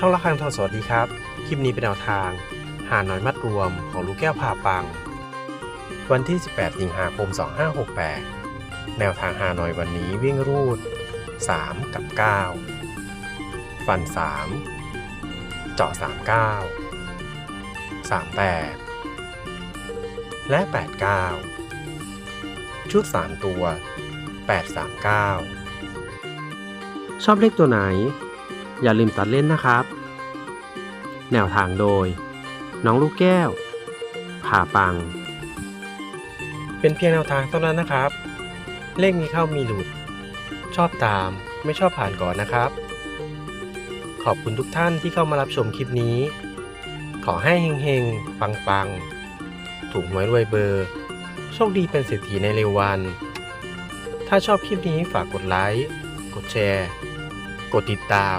ช่องละครังทองสวัสดีครับ คลิปนี้เป็นแนวทาง หาหน้อยมัดรวมของลูกแก้วผ่าปัง วันที่ 18 สิงหาคม 2568 แนวทางหาหน้อยวันนี้วิ่งรูด 3 กับ 9 ฟัน 3 เจาะ 39 38 และ 89 ชุด 3 ตัว 839 ชอบเลขตัวไหน อย่าลืมตัดเล่นนะครับ แนวทางโดย น้องลูกแก้ว ผ่าปัง เป็นเพียงแนวทางเท่านั้นนะครับ เลขมีเข้ามีหลุด ชอบตามไม่ชอบผ่านก่อนนะครับ ขอบคุณทุกท่านที่เข้ามารับชมคลิปนี้ ขอให้เฮงๆ ปังๆ ถูกหวยรวยเบอร์ โชคดีเป็นเศรษฐีในเร็ววัน ถ้าชอบคลิปนี้ฝากกดไลค์ กดแชร์ กดติดตาม